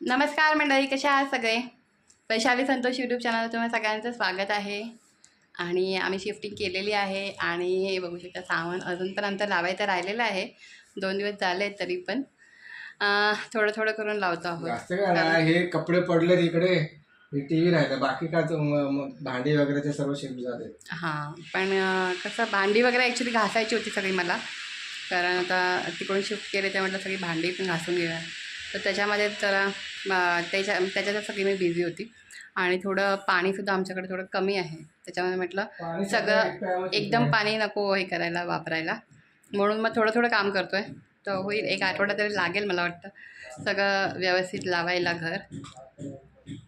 नमस्कार मंडळी कशा आहात सगळे? वैशाली संतोष यूट्यूब चॅनलवर तुम्हाला सगळ्यांचं स्वागत आहे. आणि आम्ही शिफ्टिंग केलेली आहे आणि हे बघू शकता सामान अजून पण आमचं लावायचं राहिलेलं आहे. दोन दिवस झाले तरी पण. थोडं थोडं करून लावतो आहोत. हे कपडे पडले तिकडे हे टीव्ही राहिलं. बाकी काय भांडी वगैरे ते सर्व शिफ्ट झाले. हां पण कसं भांडी वगैरे ॲक्च्युली घासायची होती सगळी मला. कारण आता तिकडून शिफ्ट केले ते म्हटलं सगळी भांडी पण घासून घेऊया. तर त्याच्यामध्ये जरा त्याच्या त्याच्यात सगळी मी बिझी होती. आणि थोडं पाणीसुद्धा आमच्याकडे थोडं कमी आहे. त्याच्यामध्ये म्हटलं सगळं एकदम पाणी नको हे करायला वापरायला. म्हणून मग थोडं थोडं काम करतो आहे तर होईल एक आठवडा तरी लागेल मला वाटतं. सगळं व्यवस्थित लावायला घर.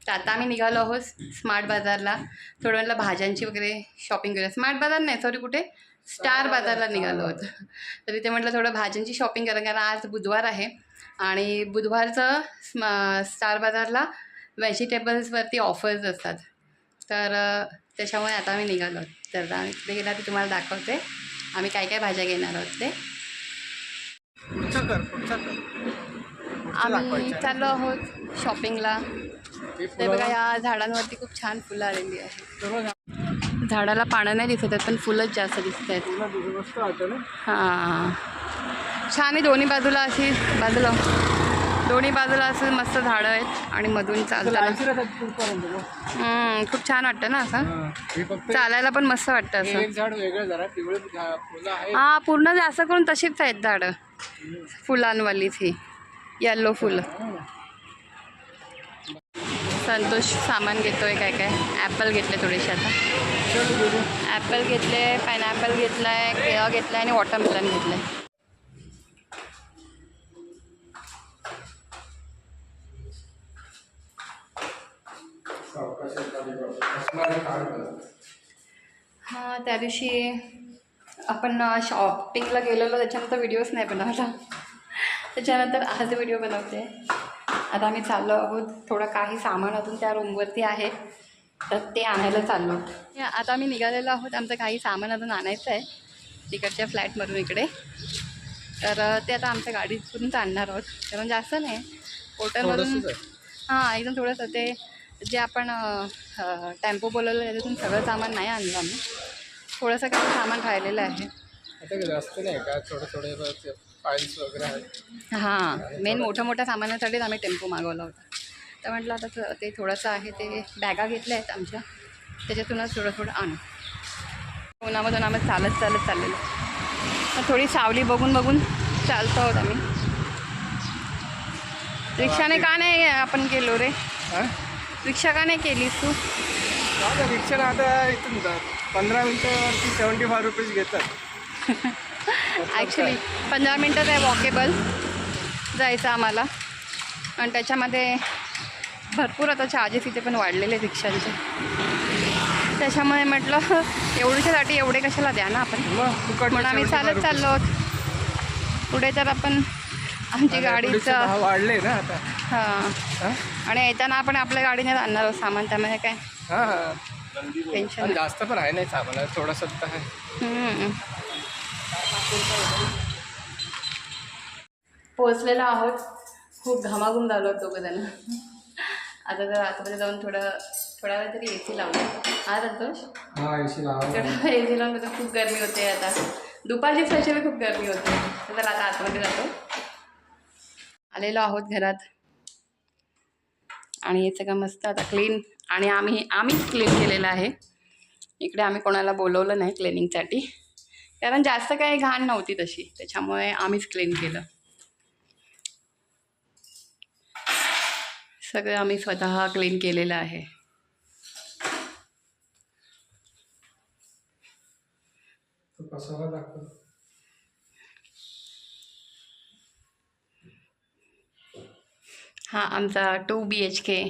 तर आता आम्ही निघालो आहोत स्मार्ट बाजारला थोडं म्हटलं भाज्यांची वगैरे शॉपिंग करूया. स्मार्ट बाजार नाही सॉरी कुठे? स्टार बाजारला निघालो होतो तर तिथे म्हटलं थोडं भाज्यांची शॉपिंग करा कारण आज बुधवार आहे. आणि बुधवारचं स्मा स्टार बाजारला व्हेजिटेबल्सवरती ऑफर्स असतात. तर त्याच्यामुळे आता आम्ही निघालो. तर आम्ही तिथे गेला ते तुम्हाला दाखवते. आम्ही काय काय भाज्या घेणार आहोत ते. आम्ही चाललो आहोत शॉपिंगला ते बघा या झाडांवरती खूप छान फुलं आलेली आहेत. झाडाला पानं नाही दिसत आहेत पण फुलंच जास्त दिसत आहेत. हां. छान आहे दोन्ही बाजूला अशी बाजूला. दोन्ही बाजूला असं मस्त झाडं आहेत आणि मधून चालताना. खूप छान वाटतं ना असं? हे चालायला पण मस्त वाटतं असं. आहे हा पूर्ण जास्त करून तशीच आहेत झाडं. फुलांवालीच ही. येल्लो फुलं. संतोष सामान घेतोय काय काय? ॲपल घेतले थोडेसे आता. ॲपल घेतले पायनॅपल घेतलाय केळं घेतलाय आणि वॉटरमेलन घेतलंय. हां त्या दिवशी आपण शॉपिंगला गेलेलो त्याच्यानंतर व्हिडिओच नाही बनवला. त्याच्यानंतर आज व्हिडिओ बनवते. आता आम्ही चाललो आहोत. थोडं काही सामान अजून त्या रूमवरती आहे. तर ते आणायला चाललो. आता आम्ही निघालेलो आहोत. आमचं काही सामान अजून आणायचं आहे. तिकडच्या फ्लॅटमधून इकडे. तर ते आता आमच्या गाडीतूनच आणणार आहोत. कारण जास्त नाही. होटलमधून. हां एकदम थोडंसं ते जे आपण टेम्पो बोलवलं त्याच्यातून सगळं सामान नाही आणलं आम्ही. थोडंसं काही सामान राहिलेलं आहे. आता काय जास्त नाही का? थोडं थोडे फाईल्स वगैरे आहेत. हां मेन मोठ्या मोठ्या सामानासाठीच आम्ही टेम्पो मागवला होता. तर म्हटलं आता ते थोडंसं आहे ते बॅगा घेतल्या आहेत आमच्या. त्याच्यातूनच थोडं थोडं आणू. उन्हामधून आम्ही चालत चालत चाललेलो मग थोडी सावली बघून बघून चालतो आहोत आम्ही. रिक्षाने का नाही आपण गेलो रे? हा? रिक्षा का नाही केलीस तू आता रिक्षाला आता इथून जा- पंधरा मिनिटावरती सेवन्टी फाय रुपीज घेतात. ॲक्च्युली पंधरा मिनटं आहे वॉकेबल जायचं आम्हाला. आणि त्याच्यामध्ये भरपूर आता चार्जेस इथे पण वाढलेले आहेत रिक्षांचे. त्याच्यामुळे म्हटलं एवढीच्यासाठी एवढे कशाला द्या ना आपण? म्हणून आम्ही 75 चालत. चाललो. आहोत पुढे तर आपण आमची गाडीचं वाढले ना आता. हां? आणि येताना आपण आपल्या गाडीने आणणार आहोत सामान त्यामुळे काय हा हा. टेन्शन जास्त पण आहे नाही सामान थोडंसं तर आहे. हम्म. पोचलेलो आहोत. खूप घामाघूम झालो आहोत दोघं जण. आता जर आतमध्ये जाऊन थोडं थोडा वेळ तरी ए सी लावलं हा संतोष? हा थोडा ए सी लावून कसं खूप गरमी होते आता. दुपारची स्पेशली खूप गरमी होते. तर आता आतमध्ये जातो. आलेलो आहोत घरात. आणि हे सगळं मस्त आता क्लीन आणि आम्ही आम्हीच क्लीन केलेलं आहे. इकडे आम्ही कोणाला बोलवलं नाही क्लिनिंगसाठी कारण जास्त काही घाण नव्हती तशी. त्याच्यामुळे आम्हीच क्लीन केलं. सगळं आम्ही स्वतः क्लीन केलेलं आहे. तो हा आमचा टू बी एच के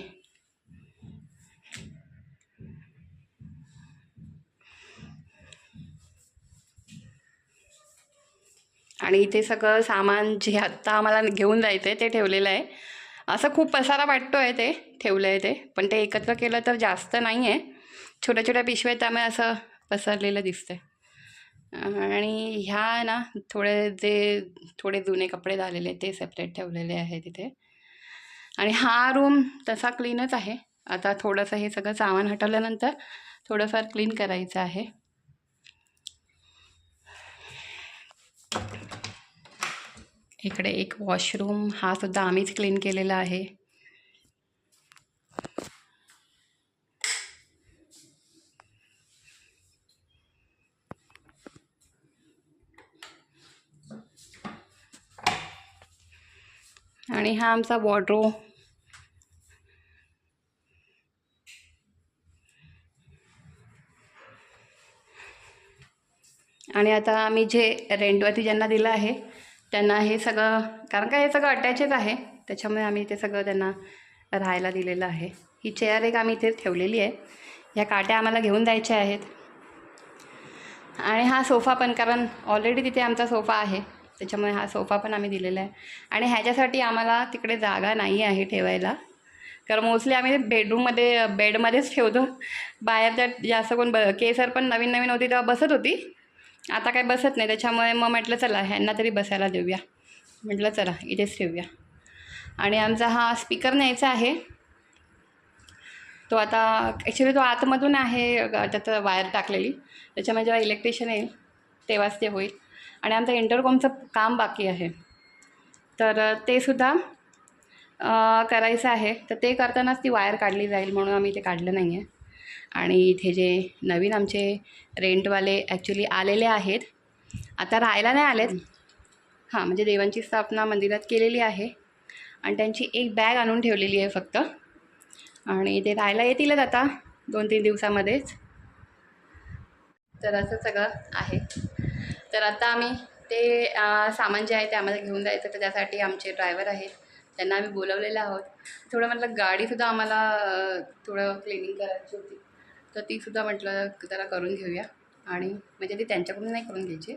आणि इथे सगळं सामान जे आत्ता आम्हाला घेऊन जायचं आहे ते ठेवलेलं आहे. असं खूप पसारा वाटतो आहे ते ठेवलं आहे ते पण ते एकत्र केलं तर जास्त नाही आहे छोट्या छोट्या पिशव्या त्यामुळे असं पसरलेलं दिसतंय. आणि ह्या ना थोडे जे थोडे जुने कपडे झालेले ते सेपरेट ठेवलेले आहे तिथे आणि हा रूम तसा क्लीनच आहे. आता थोडंसं हे सगळं सामान हटवल्यानंतर थोडंफार क्लीन करायचं आहे. इकडे एक वॉशरूम हा सुद्धा आम्हीच क्लीन केलेला आहे. आणि हा आमचा वॉड्रो आणि आता आम्ही जे रेंटवरती ज्यांना दिलं आहे त्यांना हे सगळं कारण का हे सगळं अटॅचच आहे त्याच्यामुळे आम्ही ते सगळं त्यांना राहायला दिलेलं आहे. ही चेअर एक आम्ही इथे ठेवलेली आहे. ह्या काट्या आम्हाला घेऊन द्यायच्या आहेत. आणि हा सोफा पण कारण ऑलरेडी तिथे आमचा सोफा आहे. त्याच्यामुळे हा सोफा पण आम्ही दिलेला आहे. आणि ह्याच्यासाठी आम्हाला तिकडे जागा नाही आहे ठेवायला. कारण मोस्टली आम्ही बेडरूममध्ये बेडमध्येच ठेवतो. बाहेर त्यात जास्त कोण ब केसर पण नवीन नवीन होती तेव्हा बसत होती. आता काय बसत नाही. त्याच्यामुळे मग म्हटलं चला ह्यांना तरी बसायला देऊया. म्हटलं चला इथेच ठेवूया. आणि आमचा हा स्पीकर न्यायचा आहे. तो आता ॲक्च्युली तो आतमधून आहे अ, त्यात वायर टाकलेली. त्याच्यामुळे जेव्हा इलेक्ट्रिशियन येईल तेव्हाच ते होईल. आणि आमचं इंटरकॉमचं काम बाकी आहे. तर ते सुद्धा करायचं आहे. तर ते करतानाच ती वायर काढली जाईल म्हणून आम्ही ते काढलं नाही आहे आणि इथे जे नवीन आमचे रेंटवाले ॲक्च्युली आलेले आहेत. आता राहायला नाही आलेत. हां म्हणजे देवांची स्थापना मंदिरात केलेली आहे. आणि त्यांची एक बॅग आणून ठेवलेली आहे फक्त. आणि ते राहायला येतीलच आता दोन तीन दिवसामध्येच. तर असं सगळं आहे. तर आता आम्ही ते सामान जे आहे ते आम्हाला घेऊन जायचं तर त्यासाठी आमचे ड्रायव्हर आहेत. त्यांना आम्ही बोलवलेलं आहोत. थोडं म्हटलं गाडीसुद्धा आम्हाला थोडं क्लिनिंग करायची होती. तर तीसुद्धा म्हटलं जरा करून घेऊया. आणि म्हणजे ती त्यांच्याकडून नाही करून घ्यायची.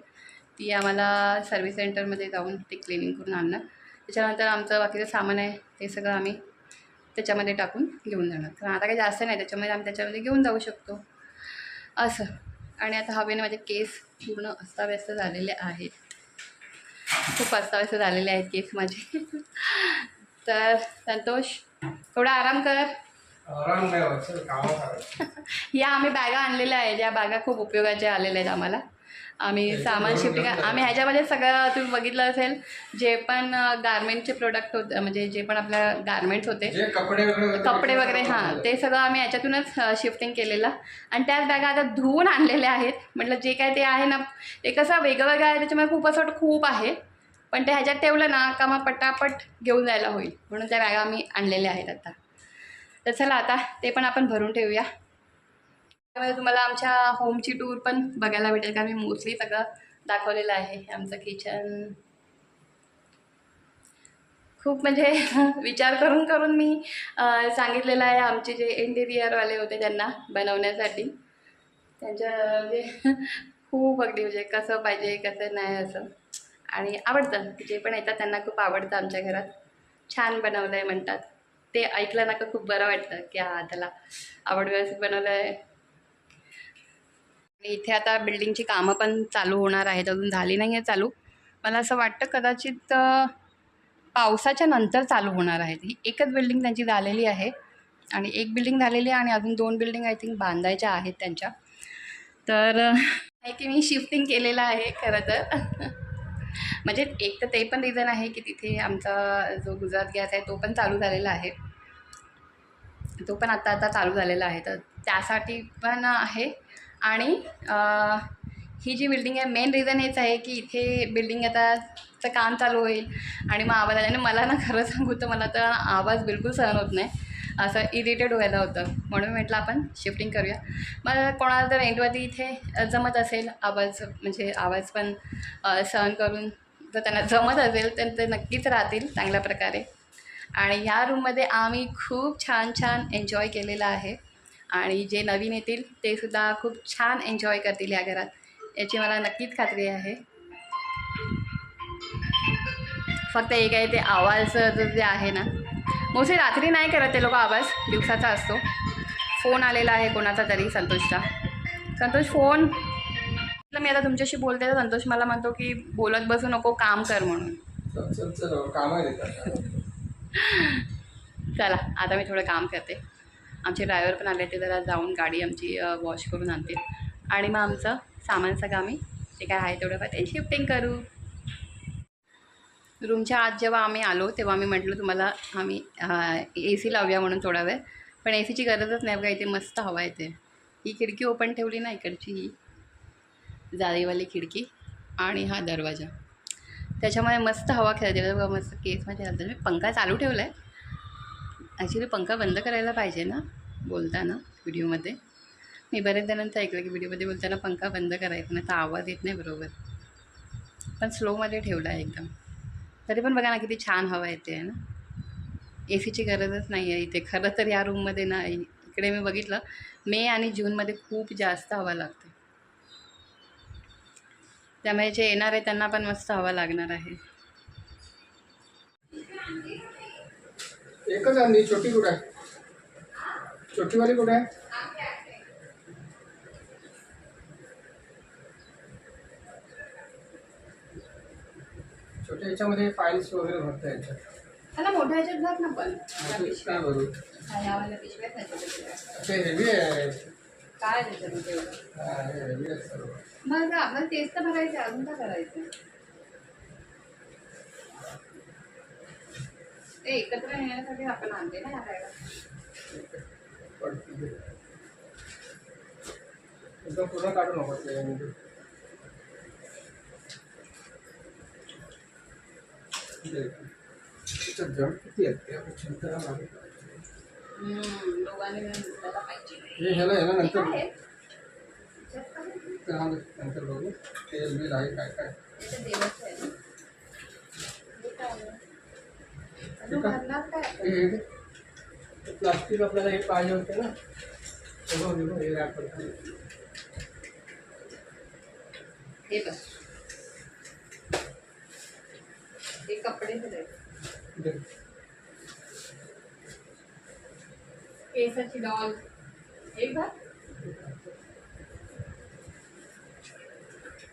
ती आम्हाला सर्व्हिस सेंटरमध्ये जाऊन ते क्लिनिंग करून आणणार. त्याच्यानंतर आमचं बाकीचं सामान आहे ते सगळं आम्ही त्याच्यामध्ये टाकून घेऊन जाणार. कारण आता काही जास्त नाही त्याच्यामध्ये आम्ही त्याच्यामध्ये घेऊन जाऊ शकतो. असं. आणि आता हवेने माझे केस पूर्ण अस्ताव्यस्त झालेले आहेत. खूप अस्ताव्यस्त झालेले आहेत केस माझे. तर संतोष थोडा आराम कर. आराम. या आम्ही बॅगा आणलेल्या आहेत. या बॅगा खूप उपयोगाच्या आलेल्या आहेत आम्हाला. आम्ही सामान शिफ्टिंग आम्ही ह्याच्यामध्ये सगळं तुम्ही बघितलं असेल जे पण गार्मेंटचे प्रोडक्ट होते म्हणजे जे पण आपल्या गार्मेंट्स होते. कपडे वगैरे हां. ते सगळं आम्ही याच्यातूनच शिफ्टिंग केलेलं. आणि त्याच बॅगा आता धुवून आणलेल्या आहेत. म्हटलं जे काय ते आहे ना ते कसं वेगळं आहे त्याच्यामुळे खूप असं वाटतं खूप आहे. पण ते ह्याच्यात ठेवलं ना का मग पटापट घेऊन जायला होईल. म्हणून त्या बॅगा आम्ही आणलेल्या आहेत आता. तर चला आता ते पण आपण भरून ठेवूया. त्यामध्ये तुम्हाला आमच्या होमची टूर पण बघायला भेटेल कारण मी मोस्टली सगळं दाखवलेलं आहे आमचं किचन खूप म्हणजे विचार करून करून मी सांगितलेलं आहे आमचे जे इंटेरियरवाले होते त्यांना बनवण्यासाठी. त्यांच्या म्हणजे खूप अगदी म्हणजे कसं पाहिजे कसं नाही असं. आणि आवडतं जे पण येतात त्यांना खूप आवडतं आमच्या घरात. छान बनवलं आहे म्हणतात. ते ऐकलं ना का खूप बरं वाटतं की हा त्याला आवड व्यवस्थित बनवलं आहे इथे आता बिल्डिंगची कामं पण चालू होणार आहेत अजून झाली नाही आहे चालू. मला असं वाटतं कदाचित पावसाच्या नंतर चालू होणार आहेत ही एकच बिल्डिंग त्यांची झालेली आहे आणि एक बिल्डिंग झालेली आहे आणि अजून दोन बिल्डिंग आय थिंक बांधायच्या आहेत त्यांच्या. तर आहे की मी शिफ्टिंग केलेलं आहे खरं तर. म्हणजे एक तर ते पण रिझन आहे की तिथे आमचा जो गुजरात गॅस आहे तो पण चालू झालेला आहे. तो पण आता आता चालू झालेला आहे. तर त्यासाठी पण आहे. आणि ही जी बिल्डिंग आहे मेन रिझन हेच आहे की इथे बिल्डिंग आता चं काम चालू होईल. आणि मग आवाज आला आणि मला ना खरं सांगू तर मला तर आवाज बिलकुल सहन होत नाही. असं इरिटेड व्हायला होतं. म्हणून म्हटलं आपण शिफ्टिंग करूया. मला कोणाला जर रेंटवरती इथे जमत असेल आवाज म्हणजे आवाज पण सहन करून जर त्यांना जमत असेल तर ते नक्कीच राहतील चांगल्या प्रकारे. आणि ह्या रूममध्ये आम्ही खूप छान छान एन्जॉय केलेलं आहे. आणि जे नवीन येतील ते सुद्धा खूप छान एन्जॉय करतील या घरात. याची मला नक्कीच खात्री आहे. फक्त एक आहे ते आवाज जे आहे ना. मोस्टली रात्री नाही करत ते लोक आवाज दिवसाचा असतो. फोन आलेला आहे कोणाचा तरी संतोषचा. संतोष फोन. मी आता तुमच्याशी बोलते तर संतोष मला म्हणतो की बोलत बसू नको काम कर म्हणून. चला आता मी थोडं काम करते. आमचे ड्रायव्हर पण आले ते जरा जाऊन गाडी आमची वॉश करून आणतील. आणि मग आमचं सामान सगळं आम्ही जे काय आहे तेवढं ते शिफ्टिंग करू. रूमच्या आत जेव्हा आम्ही आलो तेव्हा आम्ही म्हटलं तुम्हाला आम्ही ए सी लावूया म्हणून थोडा वेळ. पण ए सीची गरजच नाही बघा इथे मस्त हवा येते ही खिडकी ओपन ठेवली ना इकडची ही जाळीवाली खिडकी आणि हा दरवाजा. त्याच्यामुळे मस्त हवा खेळते बघा मस्त केस माझ्या मी पंखा चालू ठेवला आहे ॲक्च्युली पंखा बंद करायला पाहिजे ना बोलताना व्हिडिओमध्ये. मी बरेच जणांचं ऐकलं की व्हिडिओमध्ये बोलताना पंखा बंद करायचा नाही तर आवाज येत नाही बरोबर. पण स्लोमध्ये ठेवला आहे एकदम. तरी पण बघा ना किती छान हवा येते आहे ना? ए सीची गरजच नाही आहे इथे. खरं तर या रूममध्ये ना इकडे मी बघितलं मे आणि जूनमध्ये खूप जास्त हवा लागते. त्यामुळे जे येणार आहे त्यांना पण मस्त हवा लागणार आहे. एकच आणली छोटी कुठे आहे? छोटीवाली कुठे आहे? छोट्या ह्याच्यामध्ये फाईल्स वगैरे भरता याच्यात त्याला मोठ्या ह्याच्यात भर ना पण. काय भरू? यावाल्या पिशव्यात नाही. ते हेवी आहे. काय त्याच्यामध्ये? एवढं हा, हे heavy आहे सर्व. मग आपण तेच तर भरायचं अजून का करायचं एकत्र येण्यासाठी आपण आणले ना यायला पडते. एकदम पूर्ण काढू नको त्याच्यामध्ये दे. त्याच्यात जड किती आहेत ते आपण check करायला लागेल. हम्म, दोघांनी मिळून उचलायला पाहिजे हे ह्याला ह्याला हे नंतर काय आहे? त्याच्यात काय आहे? ते हा नंतर बघू तेल बिल आहे काय काय त्याच्यात देवाचं आहे प्लास्टिक आपल्याला हे पाहिजे होते ना. हे बघ, हे बघ, हे कपडे. केसाची डॉल एक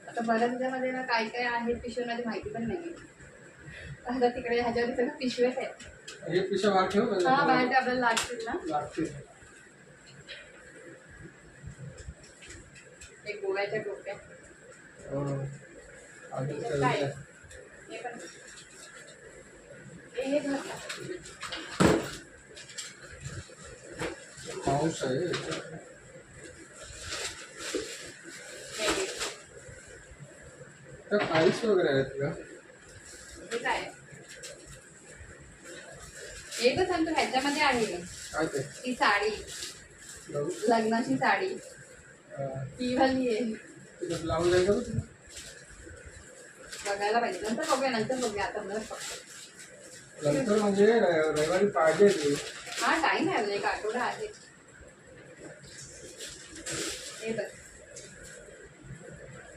आता बऱ्याच काय काय आहे माहिती पण नाही आता तिकडे सगळं पिशव्याच आहेत हे पिशा बाहेर ठेव म्हणजे हा बाहेर ते आपल्याला लागतील ना लागतील एक गोव्याच्या टोप्या हो. अजून त्याच्यात काय काही आहे? हे पण हे हे भर ना. पाऊस आहे याच्यात. हे हे. त्या फाईल्स वगैरे आहेत का हे काय आहे? तर सांगतो ह्याच्यामध्ये आहे. काय ते? ती साडी. लग्नाची साडी. अं, ती वाली आहे. तिथं ब्लाऊज आहे का बघ तिथं? बघायला पाहिजे. नंतर बघूया नंतर बघूया. आता बघ फक्त नंतर म्हणजे र- रविवारी पाहिजे ती. हा टाईम आहे अजून. एक आठवडा आहे. हे बघ.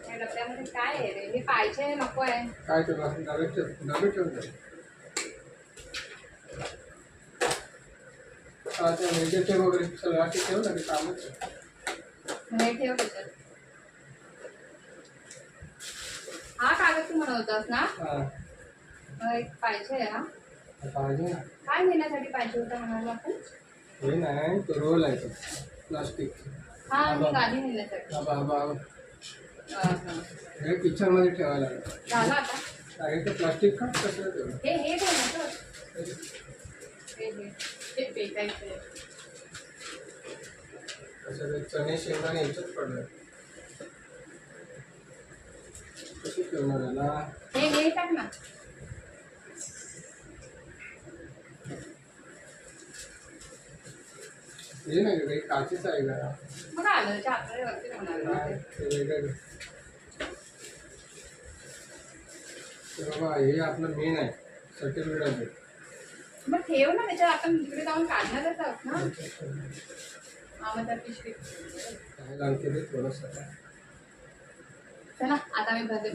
या डब्यामध्ये काय आहे रे? हे पाहिजे नको आहे. काय ते? डबे ठेवून मेडिटेटिव्ह वगैरे सगळं असं ठेव ना ते कामच. हे हा कागद तू म्हणत होतास ना? हा. एक पाहिजे हा. पाहिजे ना. काय पाहिजे होता म्हणाला आपण? हे नाही तो रोल आहे तो प्लास्टिक. हा मी गाडी नेण्यासाठी. बाबा बाबा. हा, हा. हे किचनमध्ये ठेवायला लागेल. झालं आता. ते प्लास्टिक का? कसं ठेवलं हे हे ठेव ना. हे हे. हे फेकायचं चणे शेंगदाणे याच्यात पडलं. कशी ठेवणार याला हे टाक ना. नाही काही काचेचं आहे का मग आलं? चाकरे वरती बाबा हे आपलं मेन आहे. सर्टिफिकेट आहे. मग ठेव ना त्याच्यात आपण तिकडे जाऊन काढणारच आहोत ना? पिशवी. चला आता मी भरते.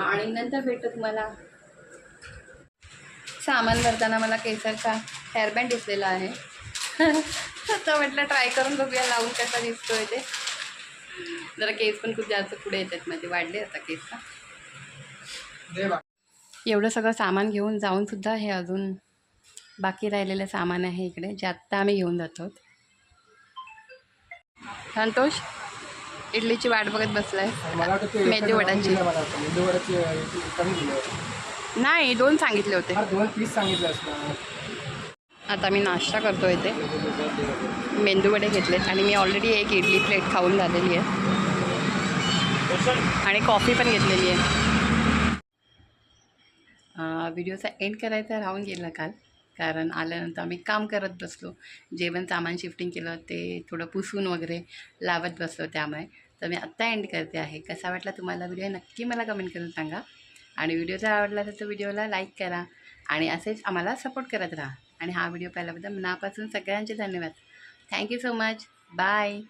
आणि नंतर भेटतो तुम्हाला सामान भरताना मला केसरचा हेअरबँड दिसलेला आहे. तर म्हटलं ट्राय करून बघूया लावून कसा दिसतोय ते. जरा केस पण खूप जास्त पुढे येतात माझे वाढले आता केस का दे बा. एवढं सगळं सामान घेऊन जाऊन सुद्धा हे अजून बाकी राहिलेलं सामान आहे इकडे जे आत्ता आम्ही घेऊन जातो संतोष इडलीची वाट बघत बसलाय. मेदू वडाची. मेदू नाही दोन सांगितले होते. आता मी नाश्ता करतो इथे. मेंदूवडे घेतलेत आणि मी ऑलरेडी एक इडली प्लेट खाऊन झालेली आहे. आणि कॉफी पण घेतलेली आहे. व्हिडिओचा एंड करायचा राहून गेला काल. कारण आल्यानंतर आम्ही काम करत बसलो. जेवण सामान शिफ्टिंग केलं ते थोडं पुसून वगैरे लावत बसलो त्यामुळे. तर मी आत्ता एंड करते आहे. कसा वाटला तुम्हाला व्हिडिओ? नक्की मला कमेंट करून सांगा. आणि व्हिडिओ जर आवडला तर तो व्हिडिओला लाईक करा. आणि असेच आम्हाला सपोर्ट करत राहा. आणि हा व्हिडिओ पाहिल्याबद्दल मनापासून सगळ्यांचे धन्यवाद. Thank you so much bye